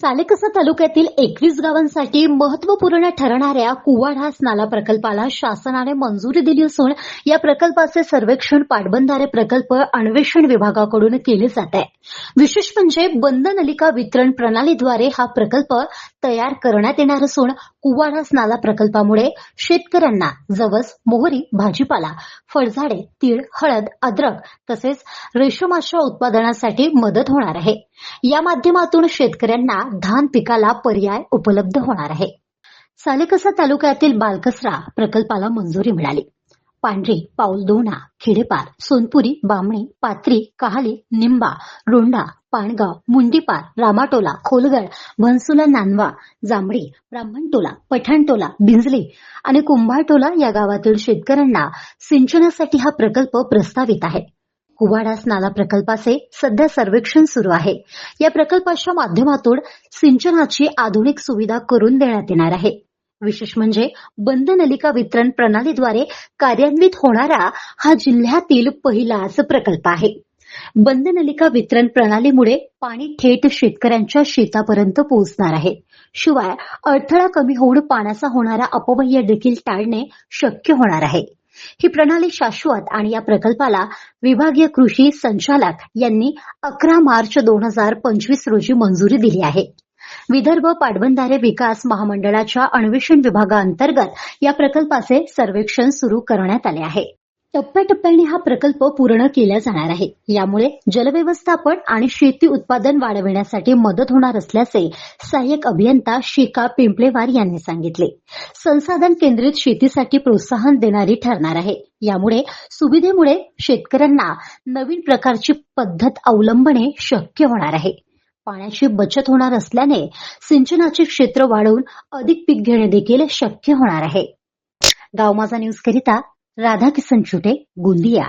सालेकसा तालुक्यातील एकवीस गावांसाठी महत्त्वपूर्ण ठरणाऱ्या कुवाढा नाला प्रकल्पाला शासनाने मंजुरी दिली असून या प्रकल्पाचे सर्वेक्षण पाटबंधारे प्रकल्प अन्वेषण विभागाकडून केले जात आहे. विशेष म्हणजे बंद नलिका वितरण प्रणालीद्वारे हा प्रकल्प तयार करण्यात येणार असून कुवाढास नाला प्रकल्पामुळे शेतकऱ्यांना जवस मोहरी भाजीपाला फळझाडे तीळ हळद अद्रक तसेच रेशमाच्या उत्पादनासाठी मदत होणार आहे. या माध्यमातून शेतकऱ्यांना धान पिकाला पर्याय उपलब्ध होणार आहे. सालेकसा तालुक्यातील बालकसरा प्रकल्पाला मंजुरी मिळाली. पांढरी पाऊलदोणा खेडेपार सोनपुरी बामणी पात्री कहाली निंबा रोंडा पाणगाव मुंडीपार रामाटोला खोलगड भन्सुला नांदवा जांभळी ब्राह्मणटोला पठाणटोला बिंजली आणि कुंभारटोला या गावातील शेतकऱ्यांना सिंचनासाठी हा प्रकल्प प्रस्तावित आहे. कुवाडास नाला प्रकल्पाचे सध्या सर्वेक्षण सुरू आहे. या प्रकल्पाच्या माध्यमातून सिंचनाची आधुनिक सुविधा करून देण्यात येणार आहे. विशेष म्हणजे बंद नलिका वितरण प्रणालीद्वारे कार्यान्वित होणारा हा जिल्ह्यातील पहिलाच प्रकल्प आहे. बंद नलिका वितरण प्रणालीमुळे पाणी थेट शेतकऱ्यांच्या शेतापर्यंत पोहोचणार आहे. शिवाय अडथळा कमी होऊन पाण्याचा होणारा अपव्यय देखील टाळणे शक्य होणार आहे. ही प्रणाली शाश्वत आणि या प्रकल्पाला विभागीय कृषी संचालक यांनी अकरा मार्च दोन हजार पंचवीस रोजी मंजुरी दिली आहे. विदर्भ पाटबंधारे विकास महामंडळाच्या अन्वेषण विभागाअंतर्गत या प्रकल्पाचे सर्वेक्षण सुरू करण्यात आले आहे. टप्प्याटप्प्याने हा प्रकल्प पूर्ण केला जाणार आहे. यामुळे जलव्यवस्थापन आणि शेती उत्पादन वाढविण्यासाठी मदत होणार असल्याचे सहाय्यक अभियंता शिका पिंपळेवार यांनी सांगितले. संसाधन केंद्रित शेतीसाठी प्रोत्साहन देणारी ठरणार आहे. यामुळे सुविधेमुळे शेतकऱ्यांना नवीन प्रकारची पद्धत अवलंबणे शक्य होणार आहे. पाण्याची बचत होणार असल्याने सिंचनाचे क्षेत्र वाढवून अधिक पीक घेणे देखील शक्य होणार आहे. गाव माझा न्यूज करिता राधाकिसन छुटे गोंदिया.